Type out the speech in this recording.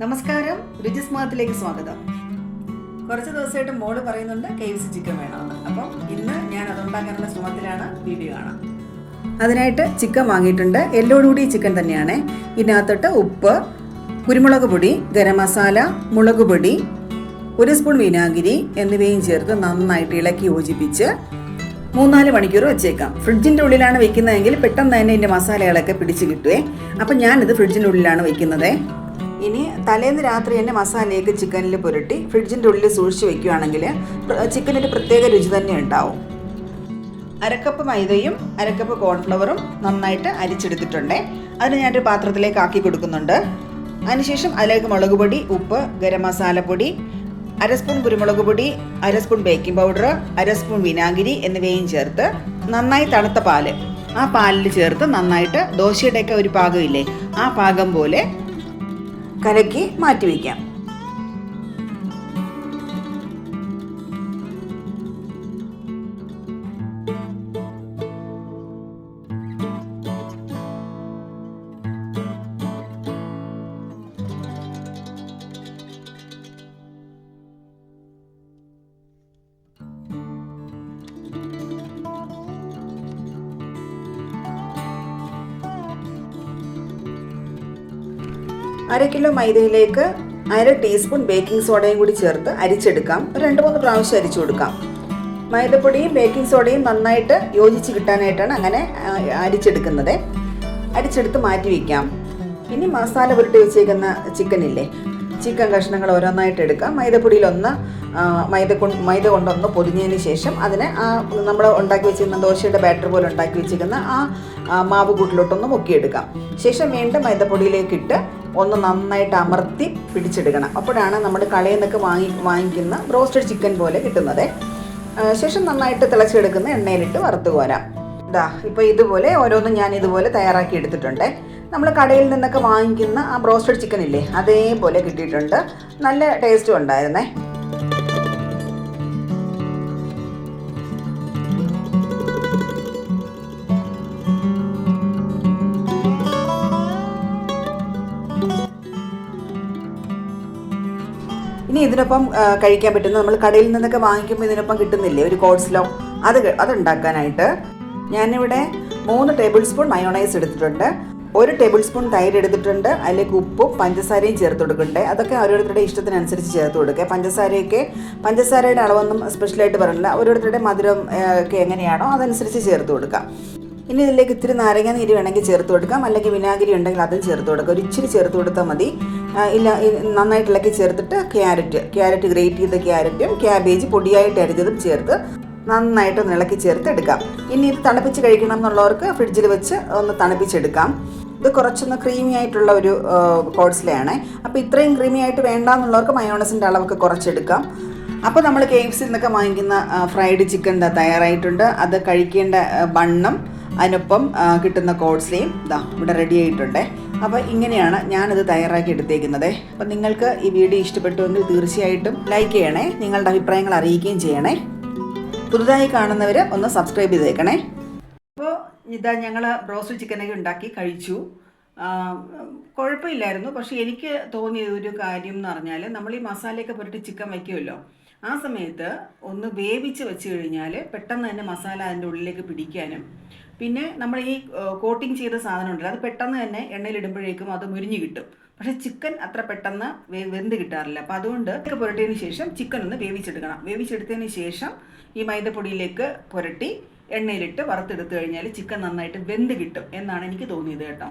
നമസ്കാരം രുചിസ്മാർട്ടിലേക്ക് സ്വാഗതം. കുറച്ച് ദിവസമായിട്ട് മോൾ പറയുന്നുണ്ട് കെ എഫ് സി ചിക്കൻ വേണമെന്ന്. അപ്പം ഇന്ന് ഞാൻ അതുണ്ടാക്കാനുള്ള ശ്രമത്തിലാണ് വീഡിയോ കാണാം. അതിനായിട്ട് ചിക്കൻ വാങ്ങിയിട്ടുണ്ട്. എല്ലോടുകൂടി ചിക്കൻ തന്നെയാണ്. ഇതിനകത്തോട്ട് ഉപ്പ് കുരുമുളക് പൊടി ഗരം മസാല മുളക് പൊടി ഒരു സ്പൂൺ വിനാഗിരി എന്നിവയും ചേർത്ത് നന്നായിട്ട് ഇളക്കി യോജിപ്പിച്ച് മൂന്നാൽ മണിക്കൂർ വെച്ചേക്കാം. ഫ്രിഡ്ജിന്റെ ഉള്ളിലാണ് വെക്കുന്നതെങ്കിൽ പെട്ടെന്ന് തന്നെ ഇതിന്റെ മസാലകളൊക്കെ പിടിച്ച് കിട്ടുവേ. അപ്പം ഞാനിത് ഫ്രിഡ്ജിന്റെ ഉള്ളിലാണ് വെക്കുന്നത്. ഇനി തലേന്ന് രാത്രി തന്നെ മസാലയൊക്കെ ചിക്കനിൽ പുരട്ടി ഫ്രിഡ്ജിന്റെ ഉള്ളിൽ സൂക്ഷിച്ച് വെക്കുകയാണെങ്കിൽ ചിക്കനൊരു പ്രത്യേക രുചി തന്നെ ഉണ്ടാവും. അരക്കപ്പ് മൈദയും അരക്കപ്പ് കോൺഫ്ലവറും നന്നായിട്ട് അരിച്ചെടുത്തിട്ടുണ്ട്. അതിന് ഞാനൊരു പാത്രത്തിലേക്ക് ആക്കി കൊടുക്കുന്നുണ്ട്. അതിനുശേഷം അതിലേക്ക് മുളക് പൊടി ഉപ്പ് ഗരം മസാലപ്പൊടി അര സ്പൂൺ കുരുമുളക് പൊടി അര സ്പൂൺ ബേക്കിംഗ് പൗഡർ അര സ്പൂൺ വിനാഗിരി എന്നിവയും ചേർത്ത് നന്നായി തണുത്ത പാൽ. ആ പാലിൽ ചേർത്ത് നന്നായിട്ട് ദോശയുടെയൊക്കെ ഒരു പാകമില്ലേ ആ പാകം പോലെ കലക്കി മാറ്റി വയ്ക്കാം അര കിലോ മൈദയിലേക്ക് അര ടീസ്പൂൺ ബേക്കിംഗ് സോഡയും കൂടി ചേർത്ത് അരിച്ചെടുക്കാം. രണ്ട് മൂന്ന് പ്രാവശ്യം അരിച്ചു കൊടുക്കാം. മൈദപ്പൊടിയും ബേക്കിംഗ് സോഡയും നന്നായിട്ട് യോജിച്ച് കിട്ടാനായിട്ടാണ് അങ്ങനെ അരിച്ചെടുക്കുന്നത്. അരിച്ചെടുത്ത് മാറ്റി വയ്ക്കാം ഇനി മസാല പുരട്ടി വെച്ചേക്കുന്ന ചിക്കൻ ഇല്ലേ? ചിക്കൻ കഷ്ണങ്ങൾ ഓരോന്നായിട്ട് എടുക്കാം. മൈദപ്പൊടിയിൽ ഒന്ന് മൈദ കൊണ്ട് മൈദ കൊണ്ടൊന്ന് പൊതിഞ്ഞതിന് ശേഷം അതിനെ ആ നമ്മൾ ഉണ്ടാക്കി വെച്ചിരുന്ന ദോശയുടെ ബാറ്റർ പോലെ ഉണ്ടാക്കി വെച്ചിരിക്കുന്ന ആ ആ, മാവ് കൂട്ടിലോട്ടൊന്ന് മുക്കിയെടുക്കാം. ശേഷം വീണ്ടും മൈദപ്പൊടിയിലേക്ക് ഇട്ട് ഒന്ന് നന്നായിട്ട് അമർത്തി പിടിച്ചെടുക്കണം. അപ്പോഴാണ് നമ്മൾ കടയിൽ നിന്നൊക്കെ വാങ്ങി വാങ്ങിക്കുന്ന റോസ്റ്റഡ് ചിക്കൻ പോലെ കിട്ടുന്നത്. ശേഷം നന്നായിട്ട് തിളച്ചെടുക്കുന്ന എണ്ണയിലിട്ട് വറുത്ത് കോരാം. ഇതാ ഇപ്പോൾ ഇതുപോലെ ഓരോന്നും ഞാൻ ഇതുപോലെ തയ്യാറാക്കി എടുത്തിട്ടുണ്ട്. നമ്മൾ കടയിൽ നിന്നൊക്കെ വാങ്ങിക്കുന്ന ആ ബ്രോസ്റ്റഡ് ചിക്കൻ ഇല്ലേ അതേപോലെ കിട്ടിയിട്ടുണ്ട്. നല്ല ടേസ്റ്റും ഉണ്ടായിരുന്നേ. ഇനി ഇതിനൊപ്പം കഴിക്കാൻ പറ്റുന്ന നമ്മൾ കടയിൽ നിന്നൊക്കെ വാങ്ങിക്കുമ്പോൾ ഇതിനൊപ്പം കിട്ടുന്നില്ലേ? ഒരു കോഡ്സ്ലോ? അത് അതുണ്ടാക്കാനായിട്ട് ഞാനിവിടെ മൂന്ന് ടേബിൾ സ്പൂൺ മയോണൈസ് എടുത്തിട്ടുണ്ട്. ഒരു ടേബിൾ സ്പൂൺ തൈര് എടുത്തിട്ടുണ്ട്. അതിലേക്ക് ഉപ്പും പഞ്ചസാരയും ചേർത്ത് കൊടുക്കണ്ടേ? അതൊക്കെ ഓരോരുത്തരുടെ ഇഷ്ടത്തിനനുസരിച്ച് ചേർത്ത് കൊടുക്കുക. പഞ്ചസാരയൊക്കെ പഞ്ചസാരയുടെ അളവൊന്നും സ്പെഷ്യലായിട്ട് പറഞ്ഞില്ല. ഓരോരുത്തരുടെ മധുരം ഒക്കെ എങ്ങനെയാണോ അതനുസരിച്ച് ചേർത്ത് കൊടുക്കാം. ഇനി ഇതിലേക്ക് ഇത്തിരി നാരങ്ങ നീര് വേണമെങ്കിൽ ചേർത്ത് കൊടുക്കാം. അല്ലെങ്കിൽ വിനാഗിരി ഉണ്ടെങ്കിൽ അതും ചേർത്ത് കൊടുക്കാം. ഒരു ഇച്ചിരി ചേർത്ത് കൊടുത്താൽ മതി. ഇല്ല നന്നായിട്ട് ഇളക്കി ചേർത്തിട്ട് ക്യാരറ്റ് ക്യാരറ്റ് ഗ്രേറ്റ് ചെയ്ത ക്യാരറ്റും ക്യാബേജ് പൊടിയായിട്ട് അരിഞ്ഞതും ചേർത്ത് നന്നായിട്ട് ഒന്ന് ഇളക്കി ചേർത്ത് എടുക്കാം. ഇനി ഇത് തണുപ്പിച്ച് കഴിക്കണം എന്നുള്ളവർക്ക് ഫ്രിഡ്ജിൽ വെച്ച് ഒന്ന് തണുപ്പിച്ചെടുക്കാം. ഇത് കുറച്ചൊന്ന് ക്രീമി ആയിട്ടുള്ള ഒരു കോഴ്സിലെയാണ് അപ്പോൾ ഇത്രയും ക്രീമി ആയിട്ട് വേണ്ട എന്നുള്ളവർക്ക് മയോണസിന്റെ അളവൊക്കെ കുറച്ചെടുക്കാം. അപ്പോൾ നമ്മൾ കെ എഫ് സിയിൽ നിന്നൊക്കെ വാങ്ങിക്കുന്ന ഫ്രൈഡ് ചിക്കൻ തയ്യാറായിട്ടുണ്ട്. അത് കഴിക്കേണ്ട ബണ്ണം അതിനൊപ്പം കിട്ടുന്ന കോഡ്സിലെയും ഇതാ ഇവിടെ റെഡി ആയിട്ടുണ്ട്. അപ്പോൾ ഇങ്ങനെയാണ് ഞാനിത് തയ്യാറാക്കി എടുത്തേക്കുന്നത്. അപ്പോൾ നിങ്ങൾക്ക് ഈ വീഡിയോ ഇഷ്ടപ്പെട്ടുവെങ്കിൽ തീർച്ചയായിട്ടും ലൈക്ക് ചെയ്യണേ നിങ്ങളുടെ അഭിപ്രായങ്ങൾ അറിയിക്കുകയും ചെയ്യണേ. പുതുതായി കാണുന്നവർ ഒന്ന് സബ്സ്ക്രൈബ് ചെയ്തേക്കണേ. അപ്പോൾ ഇതാ ഞങ്ങൾ ബ്രോസ്റ്റഡ് ചിക്കനൊക്കെ ഉണ്ടാക്കി കഴിച്ചു. കുഴപ്പമില്ലായിരുന്നു. പക്ഷേ എനിക്ക് തോന്നിയ ഒരു കാര്യം എന്ന് പറഞ്ഞാൽ നമ്മൾ ഈ മസാലയൊക്കെ പുരട്ടി ചിക്കൻ വയ്ക്കുമല്ലോ ആ സമയത്ത് ഒന്ന് വേവിച്ച് വെച്ച് കഴിഞ്ഞാൽ പെട്ടെന്ന് തന്നെ മസാല അതിന്റെ ഉള്ളിലേക്ക് പിടിക്കാനും. പിന്നെ നമ്മൾ ഈ കോട്ടിങ് ചെയ്ത സാധനം ഉണ്ടല്ലോ അത് പെട്ടെന്ന് തന്നെ എണ്ണയിലിടുമ്പോഴേക്കും അത് മുരിഞ്ഞു കിട്ടും. പക്ഷെ ചിക്കൻ അത്ര പെട്ടെന്ന് വെന്ത് കിട്ടാറില്ല. അപ്പോൾ അതുകൊണ്ട് ഇതൊക്കെ പുരട്ടിയതിന് ശേഷം ചിക്കൻ ഒന്ന് വേവിച്ചെടുക്കണം. വേവിച്ചെടുത്തതിന് ശേഷം ഈ മൈദപ്പൊടിയിലേക്ക് പുരട്ടി എണ്ണയിലിട്ട് വറുത്തെടുത്തു കഴിഞ്ഞാൽ ചിക്കൻ നന്നായിട്ട് വെന്ത് കിട്ടും എന്നാണ് എനിക്ക് തോന്നിയത് കേട്ടോ.